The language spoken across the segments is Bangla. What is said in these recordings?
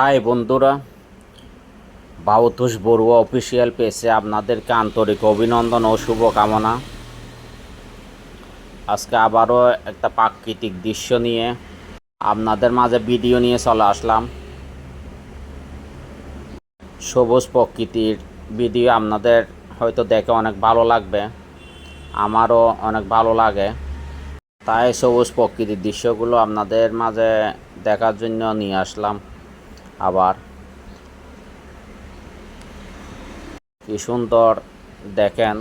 হাই বন্ধুরা বাউতুষ বড়ুয়া অফিসিয়াল পেজে আপনাদেরকে আন্তরিক অভিনন্দন ও শুভকামনা। আজকে আবারও একটা প্রাকৃতিক দৃশ্য নিয়ে আপনাদের মাঝে ভিডিও নিয়ে চলে আসলাম। সবুজ প্রকৃতির ভিডিও আপনাদের হয়তো দেখে অনেক ভালো লাগবে, আমারও অনেক ভালো লাগে। তাই সবুজ প্রকৃতির দৃশ্যগুলো আপনাদের মাঝে দেখার জন্য নিয়ে আসলাম। আবার কি সুন্দর দেখেন।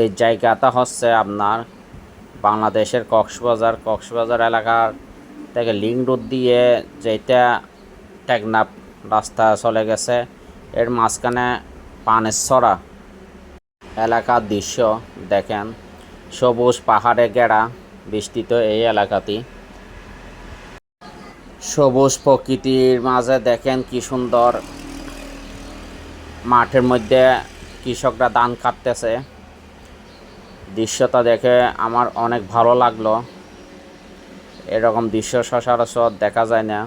এই জায়গাটা হচ্ছে আপনার বাংলাদেশের কক্সবাজার। কক্সবাজার এলাকার থেকে লিঙ্ক রোড দিয়ে যেটা টেকনাফ রাস্তা চলে গেছে, এর মাঝখানে পানেশ্বরা এলাকার দৃশ্য দেখেন। সবুজ পাহাড়ে ঘেরা বিস্তৃত এই এলাকাটি। সবুজ প্রকৃতির মাঝে দেখেন কি সুন্দর। মাঠের মধ্যে কৃষকরা ধান কাটতেছে। দৃশ্যটা দেখে আমার অনেক ভালো লাগল। এরকম দৃশ্য সচরাচর দেখা যায় না।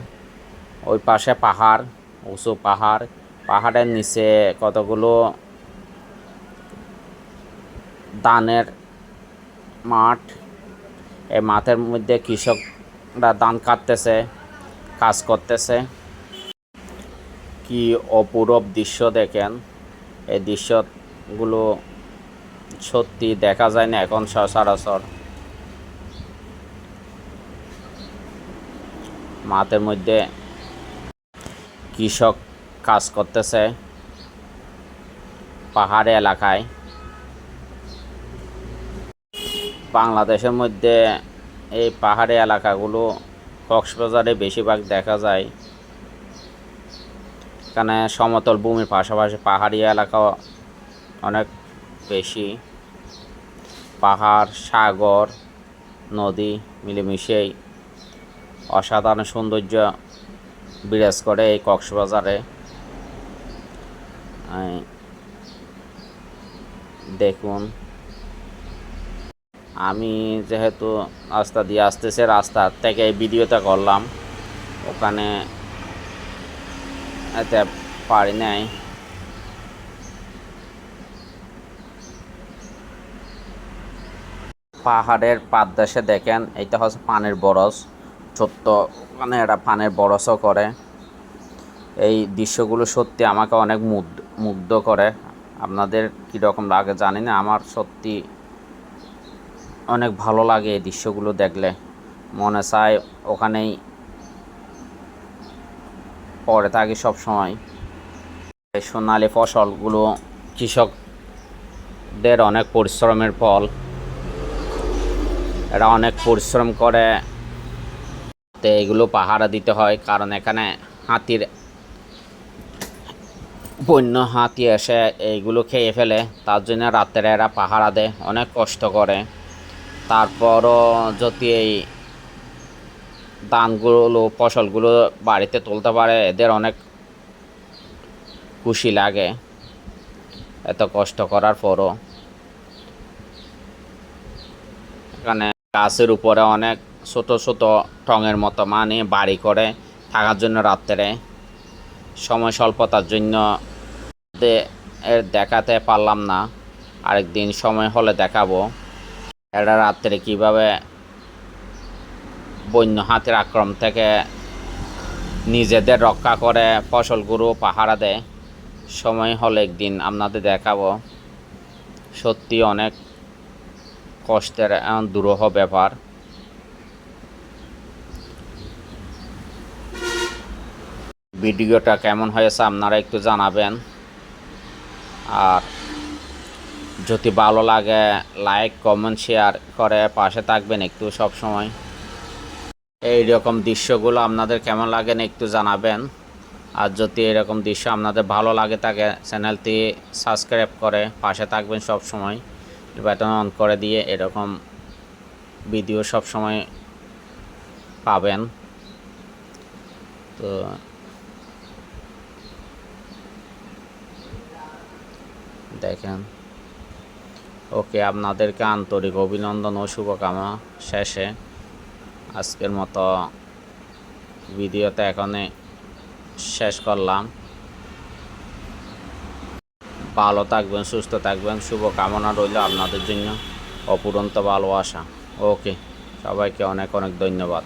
ওই পাশে পাহাড়, উঁচু পাহাড়। পাহাড়ের নিচে কতগুলো ধানের মাঠ। এই মাঠের মধ্যে কৃষকরা ধান কাটতেছে। কাজ করতেছে। কি অপূরব দৃশ্য দেখেন। এই দৃশ্যগুলো সত্যি দেখা যায় না এখন সচরাচর। মাঠের মধ্যে কৃষক কাজ করতেছে পাহাড়ি এলাকায়। বাংলাদেশের মধ্যে এই পাহাড়ি এলাকাগুলো কক্সবাজারে বেশিরভাগ দেখা যায়। এখানে সমতল ভূমির পাশাপাশি পাহাড়ি এলাকা অনেক বেশি। পাহাড়, সাগর, নদী মিলেমিশেই অসাধারণ সৌন্দর্য বিরাজ করে এই কক্সবাজারে। দেখুন। আমি যেহেতু রাস্তা দিয়ে আসতেছে, রাস্তা থেকে ভিডিওটা করলাম। ওখানে এতে পারি নাই। পাহাড়ের পাদদেশে দেখেন এটা হচ্ছে পানের বরস ছোট্ট মানে এটা পানের বরসও করে। এই দৃশ্যগুলো সত্যি আমাকে অনেক মুগ্ধ করে। আপনাদের কীরকম লাগে জানি না, আমার সত্যি অনেক ভালো লাগে এই দৃশ্যগুলো দেখলে। মনে চায় ওখানেই পরে থাকি সব সময় সোনালি ফসলগুলো কৃষকদের অনেক পরিশ্রমের ফল। এরা অনেক পরিশ্রম করে। তো এগুলো পাহারা দিতে হয়, কারণ এখানে হাতির বন্য হাতি এসে এইগুলো খেয়ে ফেলে। তার জন্য রাত্রে এরা পাহারা দেয়, অনেক কষ্ট করে। তারপরও যদি এই ধানগুলো, ফসলগুলো বাড়িতে তুলতে পারে, এদের অনেক খুশি লাগে। এত কষ্ট করার পরও। এখানে গাছের উপরে অনেক ছোট ছোট টঙের মতো মানে বাড়ি করে থাকার জন্য রাত্রে। সময় স্বল্পতার জন্য এর দেখাতে পারলাম না। আরেকদিন সময় হলে দেখাবো। এরা রাত্রে কীভাবে বন্য হাতির আক্রমণ থেকে নিজেদের রক্ষা করে ফসলগুলো পাহারা দেয়, সময় হলে একদিন আপনাদের দেখাবো। সত্যি অনেক কষ্টের দুরূহ ব্যাপার। ভিডিওটা কেমন হয়েছে আপনারা একটু জানাবেন। আর যদি ভালো লাগে লাইক কমেন্ট শেয়ার করে পাশে থাকবেন একটু সব সময় এই রকম দৃশ্যগুলো আপনাদের কেমন লাগেন একটু জানাবেন। আর যদি এরকম দৃশ্য আপনাদের ভালো লাগে থাকে, চ্যানেলটি সাবস্ক্রাইব করে পাশে থাকবেন সব সময় বাটন অন করে দিয়ে এরকম ভিডিও সব সময় পাবেন। তো দেখেন। ওকে আপনাদেরকে আন্তরিক অভিনন্দন ও শুভকামনা শেষে। আজকের মতো ভিডিওতে এখানে শেষ করলাম। ভালো থাকবেন, সুস্থ থাকবেন শুভ কামনা রইল আপনাদের জন্য। অপুরন্ত ভালোবাসা। ওকে, সবাইকে অনেক অনেক ধন্যবাদ।